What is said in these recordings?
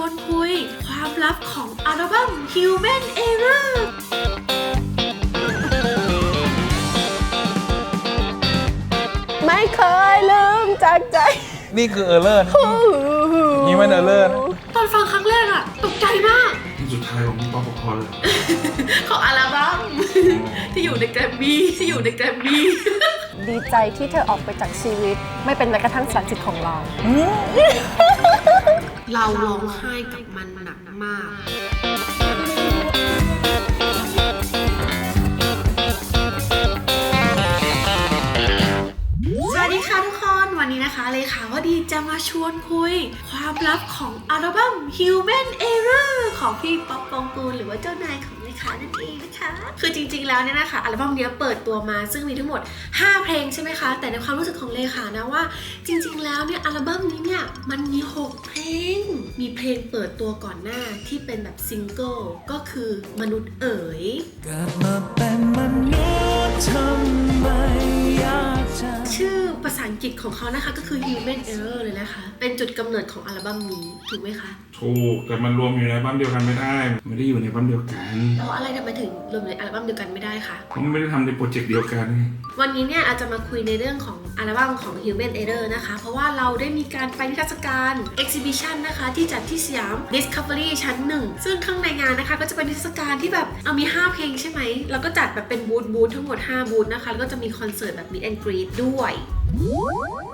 วนคุย ความลับของอัลบั้ม Human Error ไม่เคยลืมจากใจนี่คือเออร์เลอร์นี่มันเออร์เลอร์ตอนฟังครั้งแรกอะตกใจมาก ที่สุดท้ายของป๊อปคอร์นเลยของอัลบั้มที่อยู่ในแกรมมี่ที่อยู่ในแกรมมี่ดีใจที่เธอออกไปจากชีวิต ไม่เป็นแม้กระทั่งสันจิตของเรา เราร้องไห้กับมันหนักมาก สวัสดีค่ะทุกคน วันนี้นะคะเลยค่ะว่าดีจะมาชวนคุย ความลับของอัลบั้ม Human Error ของพี่ป๊อปปองกูลหรือว่าเจ้านายของ ขานั่นเองนะคะ คือจริงๆแล้วเนี่ยนะคะอัลบั้มเนี้ยเปิดตัวมาซึ่งมีทั้งหมด 5 เพลงใช่ไหมคะ แต่ในความรู้สึกของเลขานะว่า จริงๆแล้วเนี่ยอัลบั้มนี้เนี่ยมันมี 6 เพลง มีเพลงเปิดตัวก่อนหน้าที่เป็นแบบซิงเกิลก็คือมนุษย์เอ๋ยเกิดมาเป็นมนุษย์ทำไมยากจังชื่อภาษาอังกฤษของเขานะคะก็คือ Human Error เลยนะคะ เป็นจุดกำเนิดของอัลบั้มนี้ถูกไหมคะ ถูกแต่มันรวมอยู่ในอัลบั้มเดียวกันไม่ได้ ไม่ได้อยู่ในอัลบั้มเดียวกันแล้วอะไรทำไมถึงรวมในอัลบั้มเดียวกันไม่ได้คะเพราะมันไม่ได้ทำในโปรเจกต์เดียวกัน วันนี้เนี่ยอาจจะมาคุยในเรื่องของอัลบั้มของ Human Error นะคะ เพราะว่าเราได้มีการไปนิทรรศการ Exhibition นะคะ ที่จัดที่สยาม Discovery ชั้นหนึ่งซึ่งข้างในงานนะคะ ก็จะเป็นนิทรรศการที่แบบเอามี 5 เพลงใช่ไหมแล้วก็จัดแบบเป็นบูธบูธทั้งหมด 5 บูธนะคะ แล้วก็จะมีคอนเสิร์ตแบบ Meet and Greet ด้วย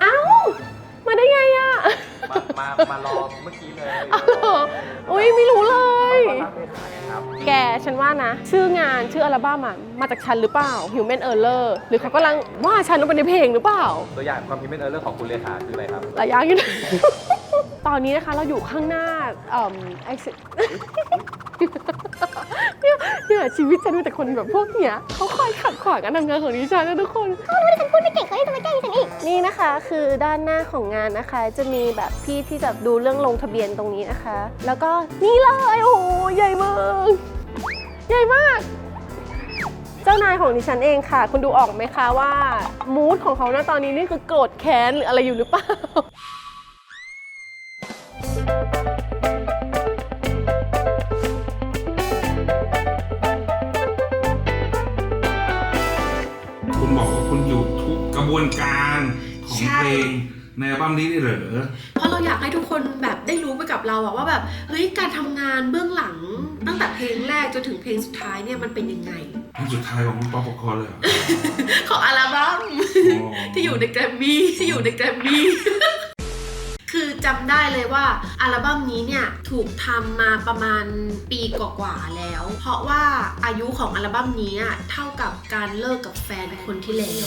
เอ้า มาได้ไงอะ มามารอเมื่อกี้เลยอุ้ยไม่รู้เลยตั้งเพลงขายครับแกฉันว่านะ ชื่องานชื่ออัลบั้มอะมาจากฉันหรือเปล่า Human Error หรือเขากำลังว่าฉันลงไปในเพลงหรือเปล่า ตัวอย่างความพิมพ์เออร์เลอร์ของคุณเลขาคืออะไรครับหลายอย่างอยู่นะ ตอนนี้นะคะเราอยู่ข้างหน้าเอ่อไอซิเนี่ยเนี่ยชีวิตฉันมีแต่คนแบบพวกเนี้ยเขาคอยขัดขวางการทำงานของดิฉันนะทุกคนเขารู้ว่าฉันพูดไม่เก่งเขาจะมาแกล้งฉันอีก นี่นะคะคือด้านหน้าของงานนะคะ จะมีแบบพี่ที่แบบดูเรื่องลงทะเบียนตรงนี้นะคะ แล้วก็นี่เลยโอ้โหใหญ่มาก ใหญ่มาก เจ้านายของดิฉันเองค่ะ คุณดูออกไหมคะว่ามูดของเขาณตอนนี้นี่คือโกรธแค้นหรืออะไรอยู่หรือเปล่า วนการของใช่ เพลงในอัลบั้มนี้ได้เหรอ เพราะเราอยากให้ทุกคนแบบได้รู้ไปกับเราอะว่าแบบเฮ้ยการทำงานเบื้องหลัง ตั้งแต่เพลงแรกจนถึงเพลงสุดท้ายเนี่ยมันเป็นยังไงที่สุดท้ายของป๊อปคอร์นเลยเหรอ ของอัลบั้มอ๋อที่อยู่ในแกรมมี่ที่อยู่ในแกรมมี่ คือจำได้เลยว่าอัลบั้มนี้เนี่ยถูกทำมาประมาณปีกว่าๆแล้ว เพราะว่าอายุของอัลบั้มนี้อะเท่ากับการเลิกกับแฟนคนที่แล้ว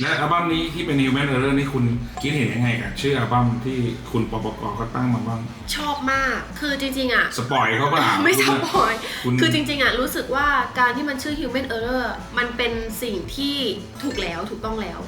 และอัลบั้มนี้ที่เป็น Human Error นี่คุณคิดเห็นยังไงกับชื่ออัลบั้มที่คุณปปกเขาตั้งมาบ้าง ชอบมาก คือจริงๆอะสปอยเขาเปล่าไม่สคุณปอย คุณคือจริงๆอะรู้สึกว่าการที่มันชื่อ human error มันเป็นสิ่งที่ถูกแล้วถูกต้องแล้ว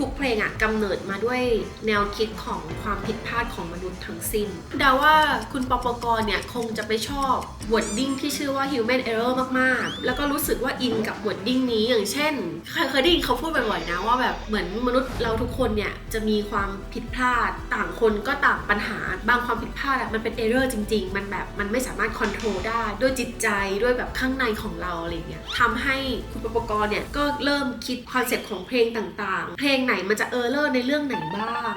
ทุกๆ เพลงอะกำเนิดมาด้วยแนวคิดของความผิดพลาดของมนุษย์ทั้งสิ้นเดาว่าคุณปปกรเนี่ยคงจะไปชอบ wording ที่ชื่อว่า human error มากๆ แล้วก็รู้สึกว่าอินกับ wording นี้อย่างเช่นเคยเคยได้ยินเขาพูดบ่อยๆนะว่าแบบเหมือนมนุษย์เราทุกคนเนี่ยจะมีความผิดพลาดต่างคนก็ต่างปัญหา บางความผิดพลาดอะมันเป็นเอเรอร์จริง ๆ มันแบบมันไม่สามารถ control ได้ด้วยจิตใจด้วยแบบข้างในของเราอะไรเงี้ยทำให้คุณปปกรเนี่ยก็เริ่มคิดคอนเซ็ปต์ของเพลงต่างๆ เพลงไหนมันจะเอเรอร์ในเรื่องไหนบ้าง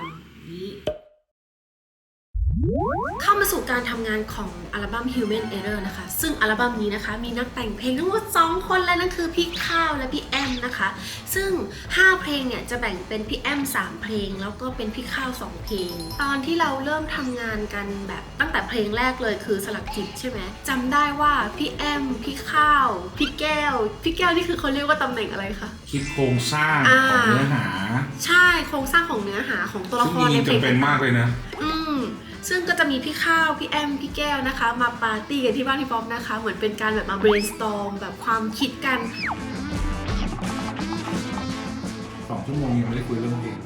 เข้ามาสู่การทำงานของอัลบั้ม Human Error นะคะ ซึ่งอัลบั้มนี้นะคะ มีนักแต่งเพลงทั้งหมด 2 คนและนั่นคือพี่ข้าวและพี่แอมนะคะ ซึ่ง 5 เพลงเนี่ยจะแบ่งเป็นพี่แอม 3 เพลง แล้วก็เป็นพี่ข้าว 2 เพลง ตอนที่เราเริ่มทำงานกันแบบตั้งแต่เพลงแรกเลยคือสลักจิตใช่ไหมจำได้ว่าพี่แอม พี่ข้าว พี่แก้ว พี่แก้วนี่คือเขาเรียกว่าตำแหน่งอะไรคะ คิดโครงสร้างอ่าของเนื้อหา ใช่โครงสร้างของเนื้อหาของตัวละซึ่งครจในริงๆเพลงจำเป็นมากเลยนะอืม ซึ่งก็จะมีพี่ข้าวพี่แอมพี่แก้วนะคะ มาปาร์ตี้กันที่บ้านพี่ป๊อปนะคะ เหมือนเป็นการแบบมา brainstorm แบบความคิดกันสองชั่วโมงยังไม่ได้คุยเรื่องเพลง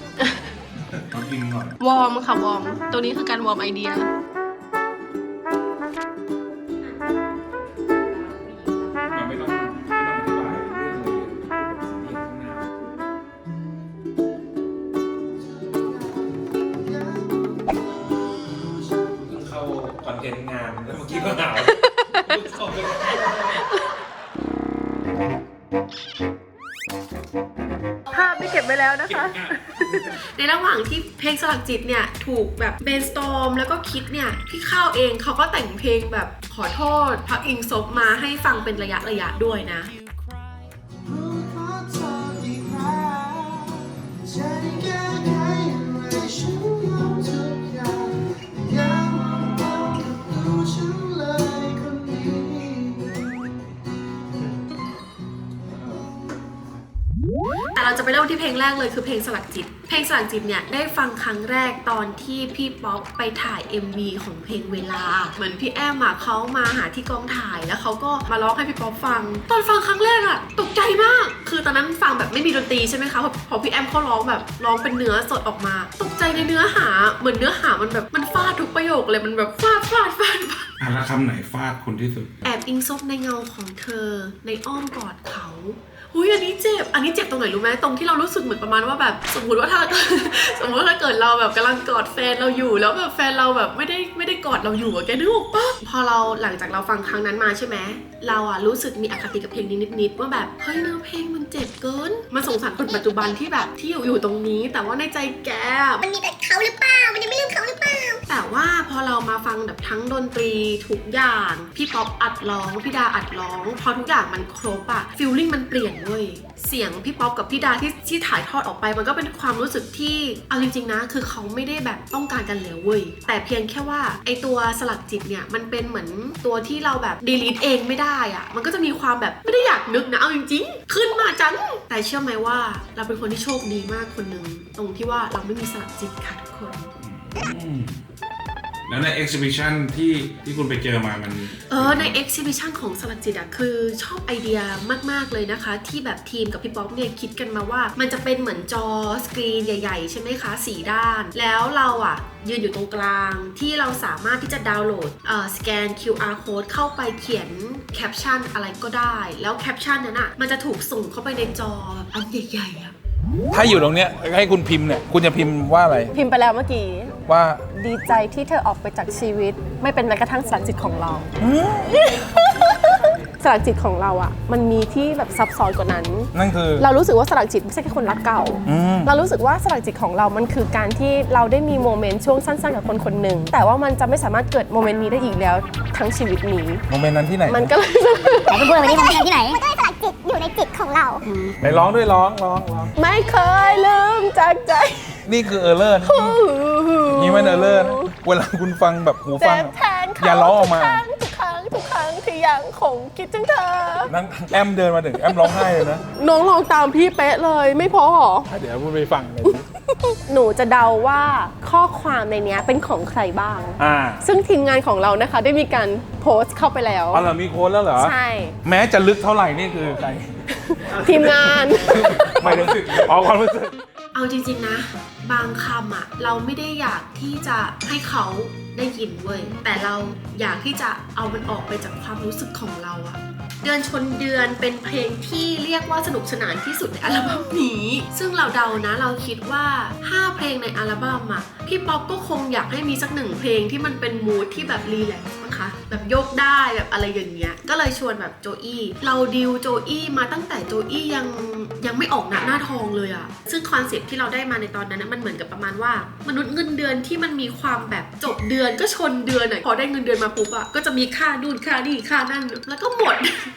ต้องกินก่อน วอร์มค่ะวอร์มตรงนี้คือการวอร์มไอเดีย ระหว่างที่เพลงสลักจิตเนี่ย ถูกแบบเบนสตอมแล้วก็คิดเนี่ยพี่ข้าวเองเขาก็แต่งเพลงแบบขอโทษพระอิงซบมาให้ฟังเป็นระยะระยะๆด้วยนะ เราจะไปเริ่มที่เพลงแรกเลยคือเพลงสลักจิต เพลงสลักจิตเนี่ยได้ฟังครั้งแรกตอนที่พี่ป๊อกไปถ่าย MV ของเพลงเวลา เหมือนพี่แอมอะเขามาหาที่กองถ่ายแล้วเขาก็มาร้องให้พี่ป๊อกฟัง ตอนฟังครั้งแรกอะตกใจมาก คือตอนนั้นฟังแบบไม่มีดนตรีใช่ไหมคะพอพอพี่แอมเขาร้องแบบร้องเป็นเนื้อสดออกมา ตกใจในเนื้อหา เหมือนเนื้อหามันแบบมันฟาดทุกประโยคเลยมันแบบฟาดฟาดฟาดฟาดอะแล้วคำไหนฟาดคุณที่สุด แอบอิงซบในเงาของเธอ ในอ้อมกอดเขา หุ้ยอันนี้เจ็บ อันนี้เจ็บตรงไหนรู้ไหมตรงที่เรารู้สึกเหมือนประมาณว่าแบบสมมติว่าถ้าสมมติว่าถ้าเกิดเราแบบกำลังกอดแฟนเราอยู่ แล้วแบบแฟนเราแบบไม่ได้ไม่ได้กอดเราอยู่อะแกนึกออกปะพอเราหลังจากเราฟังครั้งนั้นมาใช่ไหมเราอะรู้สึกมีอคติกับเพลงนี้นิดๆว่าแบบเฮ้ยเนื้อเพลงมันเจ็บเกินมันสงสารคนปัจจุบันที่แบบที่อยู่อยู่ตรงนี้ แต่ว่าในใจแกมันมีแต่เขาหรือเปล่ามันยังไม่เลือกเขาหรือเปล่าแต่ว่าพอเรามาฟังแบบทั้งดนตรีทุกอย่างพี่ป๊อปอัดร้องพี่ดาอัดร้อง พอทุกอย่างมันครบอะฟิลลิ่งมันเปลี่ยนเว้ย เสียงพี่ป๊อปกับพี่ดาที่ที่ถ่ายทอดออกไป มันก็เป็นความรู้สึกที่เอาจริงๆนะ คือเขาไม่ได้แบบต้องการกันแล้วเว้ย แต่เพียงแค่ว่าไอตัวสลักจิตเนี่ยมันเป็นเหมือนตัวที่เราแบบดีลีทเองไม่ได้อะมันก็จะมีความแบบไม่ได้อยากนึกนะเอาจริงๆ ขึ้นมาจัง แต่เชื่อไหมว่าเราเป็นคนที่โชคดีมากคนหนึ่งตรงที่ว่าเราไม่มีสลักจิตค่ะทุกคน แล้วใน exhibition ที่ที่คุณไปเจอมามัน เออใน exhibition ของสลักจิตอะคือชอบไอเดียมาก ๆ เลยนะคะ ที่แบบทีมกับพี่ป๊อปเนี่ยคิดกันมาว่า มันจะเป็นเหมือนจอสกรีนใหญ่ ๆ ใช่ไหมคะสีด้าน แล้วเราอะยืนอยู่ตรงกลางที่เราสามารถที่จะดาวน์โหลดเอ่อสแกน QR code เข้าไปเขียนแคปชั่นอะไรก็ได้ แล้วแคปชั่นนั้นอะมันจะถูกส่งเข้าไปในจอแบบอันใหญ่ๆอะถ้าอยู่ตรงเนี้ยให้คุณพิมพ์เนี่ยคุณจะพิมพ์ว่าอะไร พิมพ์ไปแล้วเมื่อกี้ ว่าดีใจที่เธอออกไปจากชีวิต ไม่เป็นแม้กระทั่งสลักจิตของเรา สลักจิตของเราอะมันมีที่แบบซับซ้อนกว่านั้น นั่นคือ เรารู้สึกว่าสลักจิตไม่ใช่แค่คนรักเก่า อืม เรารู้สึกว่าสลักจิตของเรา มันคือการที่เราได้มีโมเมนต์ช่วงสั้นๆกับคนคนหนึ่ง แต่ว่ามันจะไม่สามารถเกิดโมเมนต์นี้ได้อีกแล้ว ทั้งชีวิตนี้ โมเมนต์นั้นที่ไหนมันก็เลย ไหนคุณพูดมาดิมันเป็นที่ไหน มันก็สลักจิตอยู่ในจิตของเรา ไหนร้องด้วยร้องร้องร้องไม่เคยลืมจากใจ นี่คือเออร์เลอร์ นี่มันเออร์เลอร์เวลาคุณฟังแบบหูฟัเจ็งบอะแทนเขาอย่าร้องออกมา ทุกครั้งทุกครั้งทุกครั้งที่ยังคงคิดถึงเธอ นั่งแอมเดินมาถึงแอมร้องไห้เลยนะน้องลองตามพี่เป๊ะเลยไม่พอหรอ เดี๋ยวคุณไปฟังเลยหนูจะเดาว่าข้อความในเนี้ยเป็นของใครบ้าง อ่าซึ่งทีมงานของเรานะคะ ได้มีการโพสต์เข้าไปแล้วอ๋อเหรอมีโค้ดแล้วเหรอใช่ แม้จะลึกเท่าไหร่นี่คือใครทีมงาน ไม่รู้สึกอ๋อความรู้สึก เอาจริง ๆ นะ บางคำอะเราไม่ได้อยากที่จะให้เขาได้ยินเว้ยแต่เราอยากที่จะเอามันออกไปจากความรู้สึกของเราอะ เดือนชนเดือนเป็นเพลงที่เรียกว่าสนุกสนานที่สุดในอัลบั้มนี้ ซึ่งเราเดานะเราคิดว่า 5 เพลงในอัลบั้มอะพี่ป๊อปก็คงอยากให้มีสักหนึ่งเพลงที่มันเป็นมูทที่แบบรีแลกซ์นะคะแบบยกได้แบบอะไรอย่างเงี้ยก็เลยชวนแบบโจอี้เราดิวโจอี้มาตั้งแต่โจอี้ยังยังไม่ออกหน้าหน้าทองเลยอะซึ่งคอนเซ็ปที่เราได้มาในตอนนั้นมันเหมือนกับประมาณว่า มนุษย์เงินเดือนที่มันมีความแบบจบเดือนก็ชนเดือนอะพอได้เงินเดือนมาปุ๊บอะก็จะมีค่านู่นค่านี่ค่านั่นแล้วก็หมด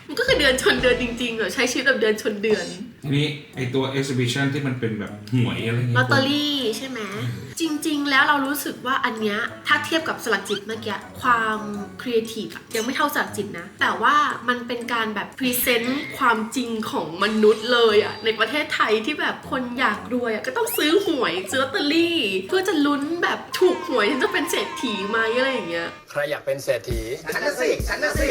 มันก็คือเดือนชนเดือนจริงๆอะใช้ชีวิตแบบเดือนชนเดือน ทีนี้ไอตัว exhibition ที่มันเป็นแบบหวยอะไรเงี้ยลอตเตอรี่ใช่ไหมจริง ๆ แล้วเรารู้สึกว่าอันเนี้ยถ้าเทียบกับสลักจิตเมื่อกี้ความครีเอทีฟยังไม่เท่าสลักจิตนะ แต่ว่ามันเป็นการแบบพรีเซนต์ความจริงของมนุษย์เลยอะในประเทศไทยที่แบบคนอยากรวยอะก็ต้องซื้อหวยซื้อลอตเตอรี่ เพื่อจะลุ้นแบบถูกหวยฉันจะเป็นเศรษฐีไหมอะไรอย่างเงี้ย ใครอยากเป็นเศรษฐี ฉันน่ะสิ ฉันน่ะสิ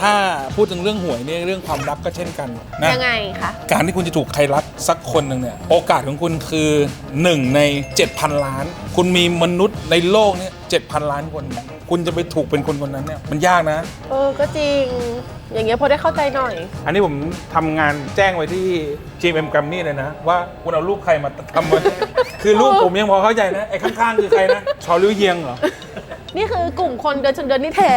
ถ้าพูดถึงเรื่องหวยเนี่ยเรื่องความรักก็เช่นกันนะยังไงคะการที่คุณจะถูกใครรักสักคนหนึ่งเนี่ยโอกาสของคุณคือ 1 ใน 7,000 ล้าน คุณมีมนุษย์ในโลกเนี่ย7,000ล้านคน คุณจะไปถูกเป็นคนคนนั้นเนี่ยมันยากนะ เออก็จริง อย่างเงี้ยพอได้เข้าใจหน่อย อันนี้ผมทำงานแจ้งไว้ที่ GMM g r a m m y เลยนะ ว่าคุณเอารูปใครมาทำมา คือรูปผมยังพอเข้าใจนะ ไอ้ข้างๆคือใครนะชอลิวเยียงเหรอ นี่คือกลุ่มคนเดินชนเดินนี่แท้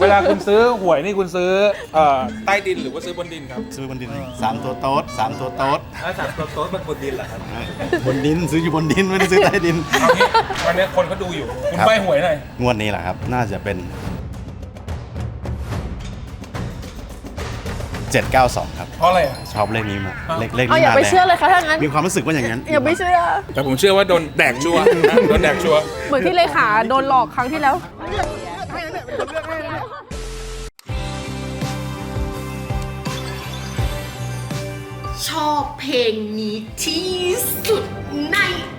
เวลาคุณซื้อหวยนี่คุณซื้อเอ่อใต้ดินหรือว่าซื้อบนดินครับซื้อบนดินสามตัวโต๊ดสามตัวโต๊ดถ้าสามตัวโต๊ะมันบนดินเหรอครับบนดินซื้ออยู่บนดินไม่ได้ซื้อใต้ดินเอางี้วันนี้คนเขาดูอยู่ คุณครับใบหวยหน่อยงวดนี้แหละครับ น่าจะเป็น 792 ครับ เพราะอะไรอะ ชอบเลขนี้มากอ้าวเลขเลขเอานี้อย่ามาไปแรงเชื่อเลยค่ะถ้างั้น มีความรู้สึกว่าอย่างนั้นอย่าไปเชื่อ แต่ผมเชื่อว่าโดนแดกชัวร์นะโดนแดกชัวร์ เหมือนที่เลขาโดนหลอกครั้งที่แล้ว ชอบเพลงนี้ที่สุดในอัลบั้มเลย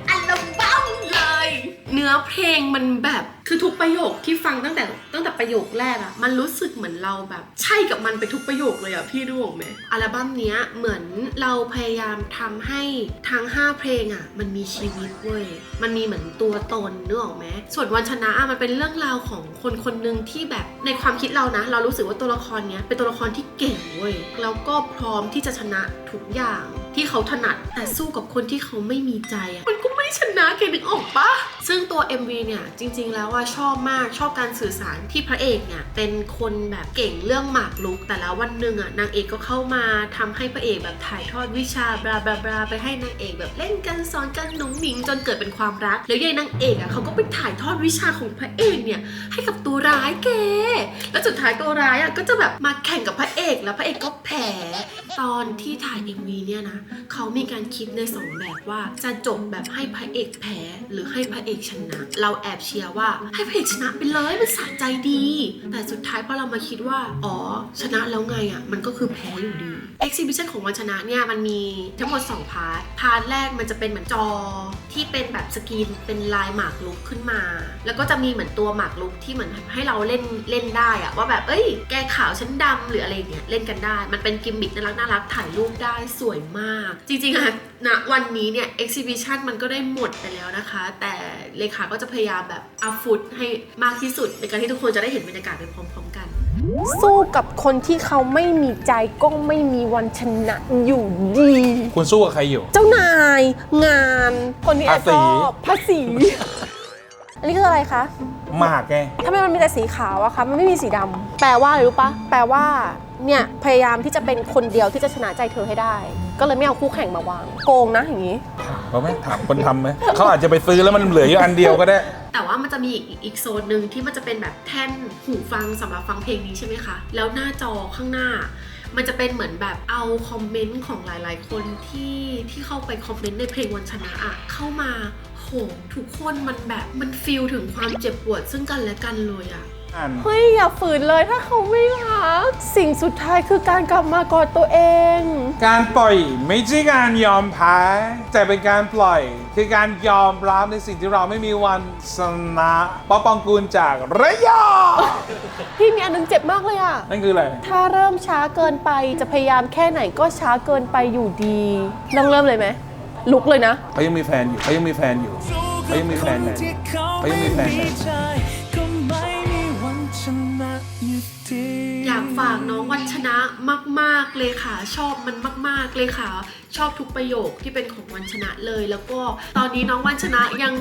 เนื้อเพลงมันแบบคือทุกประโยคที่ฟังตั้งแต่ตั้งแต่ประโยคแรกอะมันรู้สึกเหมือนเราแบบ ใช่กับมันไปทุกประโยคเลยอะพี่รู้ไหมอัลบั้มเนี้ยเหมือนเราพยายามทำให้ทั้ง 5 เพลงอะมันมีชีวิตเว้ยมันมีเหมือนตัวตนนึกออกไหมส่วนวันชนะอะมันเป็นเรื่องราวของคนคนหนึ่งที่แบบในความคิดเรานะ เรารู้สึกว่าตัวละครเนี้ยเป็นตัวละครที่เก่งเว้ยแล้วก็พร้อมที่จะชนะทุกอย่างที่เขาถนัดแต่สู้กับคนที่เขาไม่มีใจอะมันก ไม่ชนะแกนึกออกปะซึ่งตัว MV เนี่ยจริง ๆ แล้วว่าชอบมากชอบการสื่อสารที่พระเอกเนี่ยเป็นคนแบบเก่งเรื่องหมากรุก แต่แล้ววันหนึ่งอะนางเอกก็เข้ามาทำให้พระเอกแบบถ่ายทอดวิชาบลาบลาบลาไปให้นางเอกแบบเล่นกันสอนกันหนุ่งหนิงจนเกิดเป็นความรัก แล้วยายนางเอกอะเขาก็ไปถ่ายทอดวิชาของพระเอกเนี่ยให้กับตัวร้ายแกแล้วสุดท้ายตัวร้ายอะก็จะแบบมาแข่งกับพระเอกแล้วพระเอกก็แพ้ตอนที่ถ่าย MV เนี่ยนะเขามีการคิดในสองแบบว่าจะจบแบบให้พระเอกแพ้หรือให้พระเอกชนะ เราแอบเชียร์ว่าให้พระเอกชนะไปเลยมันสะใจดี แต่สุดท้ายพอเรามาคิดว่า อ๋อ ชนะแล้วไงอะ มันก็คือแพ้อยู่ดี Exhibition ของวันชนะเนี่ยมันมีทั้งหมด 2 พาร์ท พาร์ทแรกมันจะเป็นเหมือนจอที่เป็นแบบสกรีนเป็นลายหมากรุกขึ้นมา แล้วก็จะมีเหมือนตัวหมากรุกที่เหมือนให้เราเล่นเล่นได้อะว่าแบบเอ้ย แกขาวฉันดำหรืออะไรเงี้ยเล่นกันได้ มันเป็นกิมมิคน่ารักน่ารักถ่ายรูปได้สวยมาก จริงๆอะณวันนี้เนี่ย Exhibition มันก็ได้หมดไปแล้วนะคะ แต่เลขาก็จะพยายามแบบอัพฟุตให้มากที่สุด ในการที่ทุกคนจะได้เห็นบรรยากาศไปพร้อมๆกัน สู้กับคนที่เขาไม่มีใจก็ไม่มีวันชนะอยู่ดี คุณสู้กับใครอยู่ เจ้านาย งาน คนที่แอบภาษีชอบภาษี อันนี้คืออะไรคะ หมากไง ทำไมมันมีแต่สีขาวอะคะ มันไม่มีสีดำ แปลว่าอะไรรู้ปะ แปลว่า เนี่ย พยายามที่จะเป็นคนเดียวที่จะชนะใจเธอให้ได้ ก็เลยไม่เอาคู่แข่งมาวาง โกงนะอย่างนี้เขาไหมถามคนทำไหม เขาอาจจะไปซื้อแล้วมันเหลืออยู่อันเดียวก็ได้ แต่ว่ามันจะมีอีกอีกโซนหนึ่งที่มันจะเป็นแบบแท่นหูฟังสำหรับฟังเพลงนี้ใช่ไหมคะ แล้วหน้าจอข้างหน้า มันจะเป็นเหมือนแบบเอาคอมเมนต์ของหลาย ๆ คนที่ที่เข้าไปคอมเมนต์ในเพลงวันชนะอะเข้ามา โหทุกคนมันแบบมันฟีลถึงความเจ็บปวดซึ่งกันและกันเลยอะเฮ้ยอย่าฝืนเลยถ้าเขาไม่รัก สิ่งสุดท้ายคือการกลับมากอดตัวเอง การปล่อยไม่ใช่การยอมแพ้แต่เป็นการปล่อย คือการยอมรับในสิ่งที่เราไม่มีวันชนะป๊อปปองกูลจากระยองพี่มีอันนึงเจ็บมากเลยอะนั่นคืออะไรถ้าเริ่มช้าเกินไปจะพยายามแค่ไหนก็ช้าเกินไปอยู่ดีต้องเริ่มเลยไหม ลุกเลยนะ เขายังมีแฟนอยู่เขายังมีแฟนอยู่เขายังมีแฟนไหนที่เขาเขายังมีแฟนไหนไม่ใจก็ไม่มีวันชนะอยู่ดีอยากฝากน้องวันชนะมาก ๆ เลยค่ะ ชอบมันมาก ๆ เลยค่ะ ชอบทุกประโยคที่เป็นของวันชนะเลย แล้วก็ตอนนี้น้องวันชนะยัง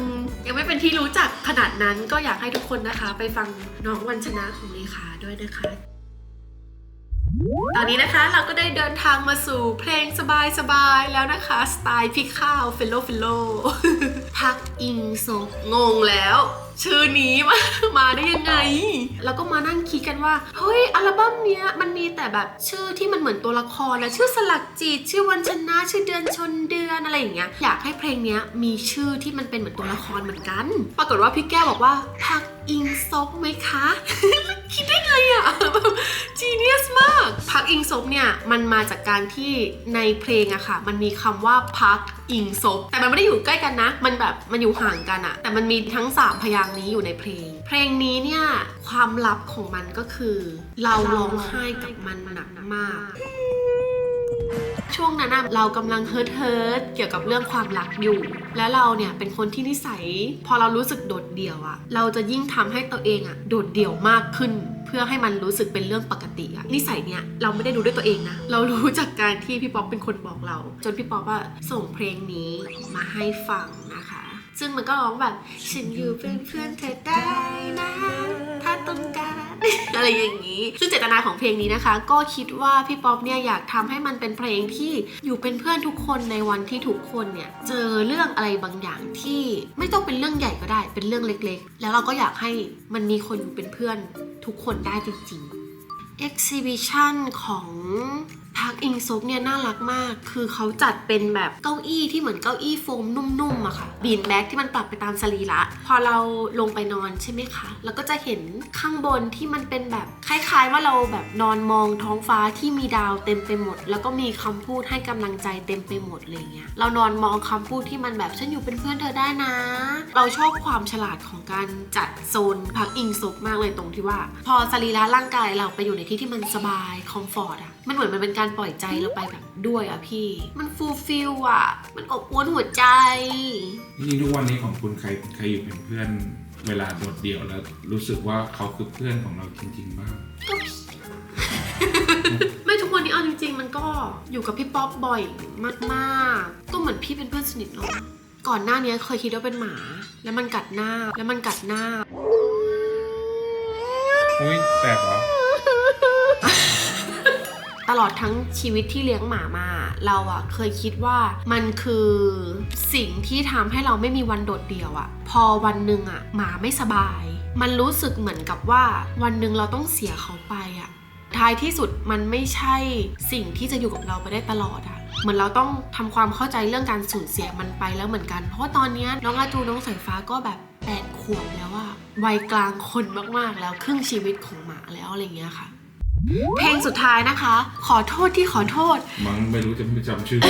ยังไม่เป็นที่รู้จักขนาดนั้น ก็อยากให้ทุกคนนะคะ ไปฟังน้องวันชนะของเลขาด้วยนะคะ ตอนนี้นะคะเราก็ได้เดินทางมาสู่เพลงสบายๆแล้วนะคะ สไตล์พี่ข้าวเฟลโลเฟลโลพักอิงโซงงแล้ว ชื่อนี้มามาได้ยังไง แล้วก็มานั่งคิดกันว่า เฮ้ย อัลบั้มเนี้ยมันมีแต่แบบชื่อที่มันเหมือนตัวละครนะชื่อสลักจิต ชื่อวันชนะชื่อเดือนชนเดือนอะไรอย่างเงี้ยอยากให้เพลงเนี้ยมีชื่อที่มันเป็นเหมือนตัวละครเหมือนกัน ปรากฏว่าพี่แก้วบอกว่าพัก อิงซบไหมคะ คิดได้ไงอะจีเนียสมาก พักอิงซบเนี่ยมันมาจากการที่ในเพลงอะค่ะ มันมีคำว่าพักอิงซบแต่มันไม่ได้อยู่ใกล้กันนะ มันแบบมันอยู่ห่างกันอะแต่มันมีทั้ง 3 พยางค์นี้อยู่ในเพลง เพลงนี้เนี่ยความลับของมันก็คือ เราร้องไห้กับมันหนักมาก ช่วงนั้นเรากำลังเฮิร์ทเฮิร์ทเกี่ยวกับเรื่องความรักอยู่ และเราเนี่ยเป็นคนที่นิสัย พอเรารู้สึกโดดเดี่ยวอะเราจะยิ่งทำให้ตัวเองอะโดดเดี่ยวมากขึ้นเพื่อให้มันรู้สึกเป็นเรื่องปกติอะนิสัยเนี่ยเราไม่ได้รู้ด้วยตัวเองนะ เรารู้จากการที่พี่ป๊อปเป็นคนบอกเรา จนพี่ป๊อปว่าส่งเพลงนี้มาให้ฟังนะ ซึ่งมันก็ร้องแบบฉันอยู่เป็นเพื่อนเธอได้นะ ถ้าต้องการอะไรอย่างนี้ ซึ่งเจตนาของเพลงนี้นะคะ ก็คิดว่าพี่ป๊อปเนี่ยอยากทำให้มันเป็นเพลงที่อยู่เป็นเพื่อนทุกคนในวันที่ทุกคนเนี่ยเจอเรื่องอะไรบางอย่างที่ไม่ต้องเป็นเรื่องใหญ่ก็ได้ เป็นเรื่องเล็กๆ แล้วเราก็อยากให้มันมีคนอยู่เป็นเพื่อนทุกคนได้จริงๆ exhibition ของ พักอิงซกเนี่ยน่ารักมาก คือเขาจัดเป็นแบบเก้าอี้ที่เหมือนเก้าอี้โฟมนุ่มๆอะค่ะ บีนแบ็กที่มันปรับไปตามสรีระพอเราลงไปนอนใช่ไหมคะ แล้วก็จะเห็นข้างบนที่มันเป็นแบบคล้ายๆว่าเราแบบนอนมองท้องฟ้าที่มีดาวเต็มไปหมด แล้วก็มีคำพูดให้กำลังใจเต็มไปหมดเลยเงี้ย เรานอนมองคำพูดที่มันแบบฉันอยู่เป็นเพื่อนเธอได้นะ เราชอบความฉลาดของการจัดโซนพักอิงซกมากเลยตรงที่ว่า พอสรีระร่างกายเราไปอยู่ในที่ที่มันสบายคอมฟอร์ตอะมันเหมือนมันเป็นการปล่อยใจเราไปแบบด้วยอะพี่ มันฟูลฟิลอะมันอบอวลหัวใจ จริงๆทุกวันนี้ของคุณใครใครอยู่เป็นเพื่อนเวลาโดดเดี่ยวแล้วรู้สึกว่าเขาคือเพื่อนของเราจริงๆบ้าง ไม่ทุกวันนี้เอาจริง ๆ มันก็อยู่กับพี่ป๊อปบ่อยมากๆ ก็เหมือนพี่เป็นเพื่อนสนิทเนาะก่อนหน้านี้เคยคิดว่าเป็นหมา แล้วมันกัดหน้าแล้วมันกัดหน้า อุ้ยแสบเหรอ ตลอดทั้งชีวิตที่เลี้ยงหมามา เราอะเคยคิดว่ามันคือสิ่งที่ทำให้เราไม่มีวันโดดเดี่ยวอะพอวันหนึ่งอะหมาไม่สบาย มันรู้สึกเหมือนกับว่า วันหนึ่งเราต้องเสียเขาไปอะท้ายที่สุดมันไม่ใช่สิ่งที่จะอยู่กับเราไปได้ตลอดอะเหมือนเราต้องทำความเข้าใจเรื่องการสูญเสียมันไปแล้วเหมือนกัน เพราะตอนนี้น้องอาจูน้องสายฟ้าก็แบบแปดขวบแล้วอะวัยกลางคนมากๆแล้วครึ่งชีวิตของหมาแล้วอะไรเงี้ยค่ะ เพลงสุดท้ายนะคะ ขอโทษที่ขอโทษ มั้งไม่รู้จะไม่จำชื่อ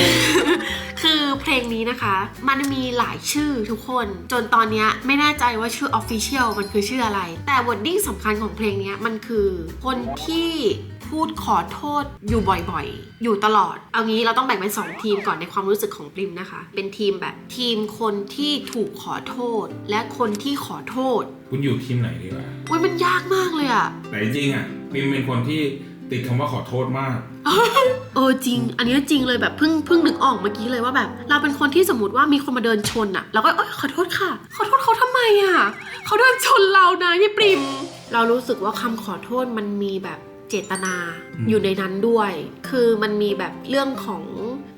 คือเพลงนี้นะคะ มันมีหลายชื่อทุกคน จนตอนเนี้ยไม่แน่ใจว่าชื่อ Official มันคือชื่ออะไร แต่วอดดิ้งสำคัญของเพลงเนี้ยมันคือคนที่ พูดขอโทษอยู่บ่อยๆ อยู่ตลอด เอางี้เราต้องแบ่งเป็น 2 ทีมก่อนในความรู้สึกของปริมนะคะ เป็นทีมแบบทีมคนที่ถูกขอโทษ และคนที่ขอโทษคุณอยู่ทีมไหนดีกว่าอุ้ยมันยากมากเลยอะแต่จริงๆอะพิมเป็นคนที่ติดคำว่าขอโทษมาก เออจริง อันนี้จริงเลยแบบเพิ่งเพิ่งนึกออกเมื่อกี้เลยว่าแบบ เราเป็นคนที่สมมติว่ามีคนมาเดินชนอะเราก็เอ้ยขอโทษค่ะ ขอโทษเขาทำไมอะเขาเดินชนเรานะยี่ปริม เรารู้สึกว่าคำขอโทษมันมีแบบ เจตนาอืมอยู่ในนั้นด้วย คือมันมีแบบเรื่องของ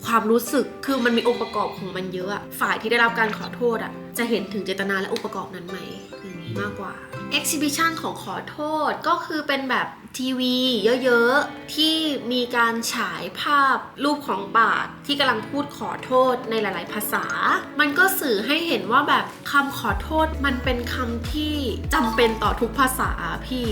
ความรู้สึก คือมันมีองค์ประกอบของมันเยอะอะฝ่ายที่ได้รับการขอโทษอะจะเห็นถึงเจตนาและองค์ประกอบนั้นไหมอย่างนี้มากกว่า exhibition ของขอโทษก็คือเป็นแบบทีวีเยอะๆ ที่มีการฉายภาพรูปของบาทที่กำลังพูดขอโทษในหลาย ๆ ภาษา มันก็สื่อให้เห็นว่าแบบคำขอโทษมันเป็นคำที่จำเป็นต่อทุกภาษาพี่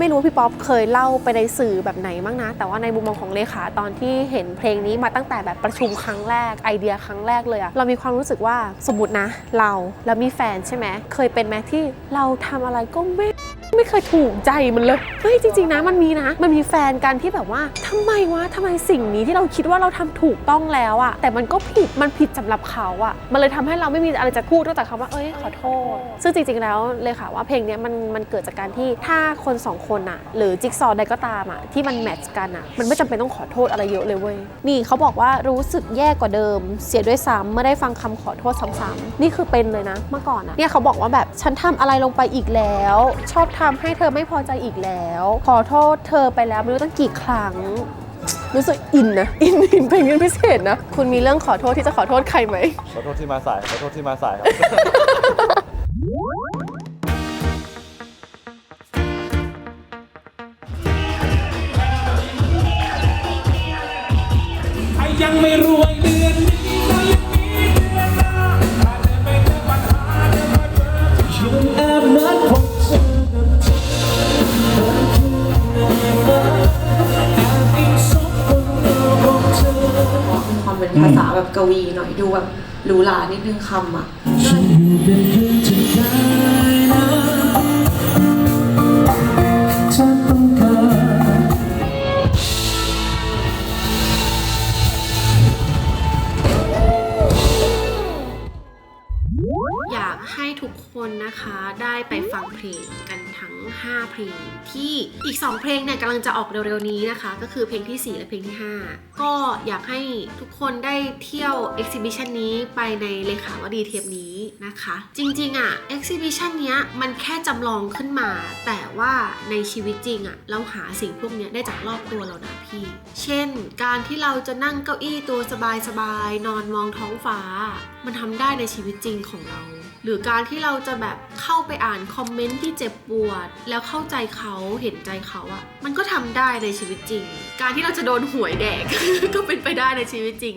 ไม่รู้พี่ป๊อปเคยเล่าไปในสื่อแบบไหนบ้างนะ แต่ว่าในมุมมองของเลขาตอนที่เห็นเพลงนี้มาตั้งแต่แบบประชุมครั้งแรกไอเดียครั้งแรกเลยอะเรามีความรู้สึกว่าสมมตินะ เราแล้วมีแฟนใช่ไหมเคยเป็นไหมที่เราทำอะไรก็ไม่ ไม่เคยถูกใจมันเลยเฮ้ยจริง ๆนะมันมีนะ มันมีแฟนกันที่แบบว่าทำไมวะทำไมสิ่งนี้ที่เราคิดว่าเราทำถูกต้องแล้วอะแต่มันก็ผิดมันผิดสำหรับเขาอะมันเลยทำให้เราไม่มีอะไรจะพูดนอกจากคำว่าเอ้ยขอโทษ ซึ่งจริง ๆ แล้วเลยค่ะว่าเพลงเนี้ยมันมันเกิดจากการที่ถ้าคนสองคนอะหรือจิ๊กซอว์ใดก็ตามอะที่มันแมทช์กันอะมันไม่จำเป็นต้องขอโทษอะไรเยอะเลยเว้ยนี่เขาบอกว่ารู้สึกแย่กว่าเดิม เสียด้วยซ้ำเมื่อได้ฟังคำขอโทษซ้ำๆนี่คือเป็นเลยนะ เมื่อก่อนอะเนี่ยเขาบอกว่าแบบฉันทำอะไรลงไปอีกแล้ว ชอบทำให้เธอไม่พอใจอีกแล้ว ขอโทษเธอไปแล้วไม่รู้ตั้งกี่ครั้ง รู้สึกอินนะอินอินเพลงนี้พิเศษนะ คุณมีเรื่องขอโทษที่จะขอโทษใครไหมขอโทษที่มาสายขอโทษที่มาสายครับใครยังไม่รวยามเป็นภาษาแบบกวีหน่อยดูแบบหรูหรานิดนึงคำอะฉันอยู่เป็นเพื่อนเธอได้นะถ้าต้องการอยากให้ทุกคนนะคะได้ไปฟังเพลง 5 เพลง ที่อีก 2 เพลงเนี่ยกำลังจะออกเร็วๆนี้นะคะ ก็คือเพลงที่ 4 และเพลงที่ 5 ก็อยากให้ทุกคนได้เที่ยว exhibition นี้ไปในเลขาวดีเทปนี้นะคะ จริงๆอะ exhibition เนี้ยมันแค่จำลองขึ้นมา แต่ว่าในชีวิตจริงอะเราหาสิ่งพวกเนี้ยได้จากรอบตัวเรานะพี่ เช่น การที่เราจะนั่งเก้าอี้ตัวสบายๆนอนมองท้องฟ้า มันทำได้ในชีวิตจริงของเรา หรือการที่เราจะแบบเข้าไปอ่านคอมเมนต์ที่เจ็บปวด แล้วเข้าใจเขาเห็นใจเขาอะมันก็ทำได้ในชีวิตจริง การที่เราจะโดนหวยแดกก็เป็นไปได้ในชีวิตจริง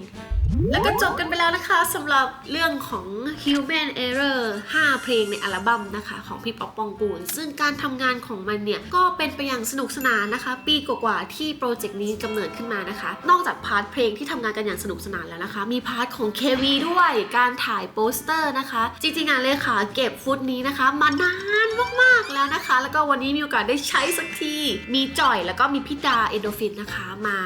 แล้วก็จบกันไปแล้วนะคะสำหรับเรื่องของ Human Error 5 เพลงในอัลบั้มนะคะ ของพี่ป๊อปปองกูล ซึ่งการทำงานของมันเนี่ย ก็เป็นไปอย่างสนุกสนานนะคะ ปีกว่าๆที่โปรเจกต์นี้กำเนิดขึ้นมานะคะ นอกจากพาร์ทเพลงที่ทำงานกันอย่างสนุกสนานแล้วนะคะ มีพาร์ทของ KV ด้วย การถ่ายโปสเตอร์นะคะ จริงๆงานเลยค่ะ เก็บฟุตนี้นะคะ มานานมากๆแล้วนะคะ แล้วก็วันนี้มีโอกาสได้ใช้สักที มีจ่อยแล้วก็มีพี่ดาเอนโดฟินนะคะ มา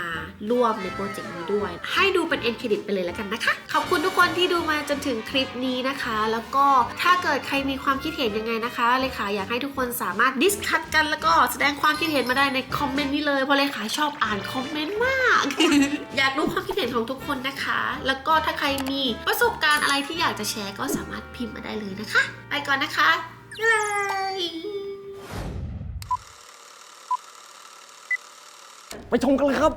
ร่วมในโปรเจกต์นี้ด้วย ให้ดูเป็นเอ็นเครดิตไปเลยแล้วกันนะคะ ขอบคุณทุกคนที่ดูมาจนถึงคลิปนี้นะคะ แล้วก็ถ้าเกิดใครมีความคิดเห็นยังไงนะคะเลขาอยากให้ทุกคนสามารถดิสคัตกันแล้วก็แสดงความคิดเห็นมาได้ในคอมเมนต์นี้เลยเพราะเลขาชอบอ่านคอมเมนต์มาก อยากรู้ความคิดเห็นของทุกคนนะคะ แล้วก็ถ้าใครมีประสบการณ์อะไรที่อยากจะแชร์ก็สามารถพิมพ์มาได้เลยนะคะ ไปก่อนนะคะบ๊ายบายไปชมกันเลยครับ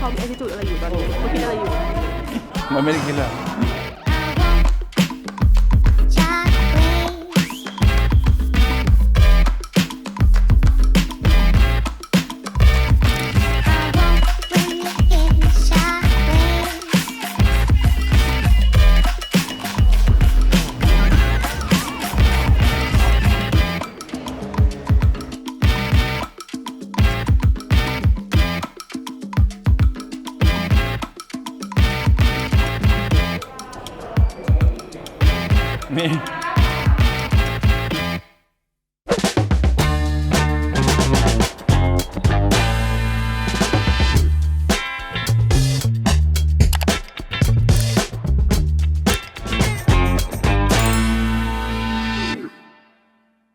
เขามี attitude อะไรอยู่ตอนนี้เขาคิดอะไรอยู่ มันไม่ได้คิดเลย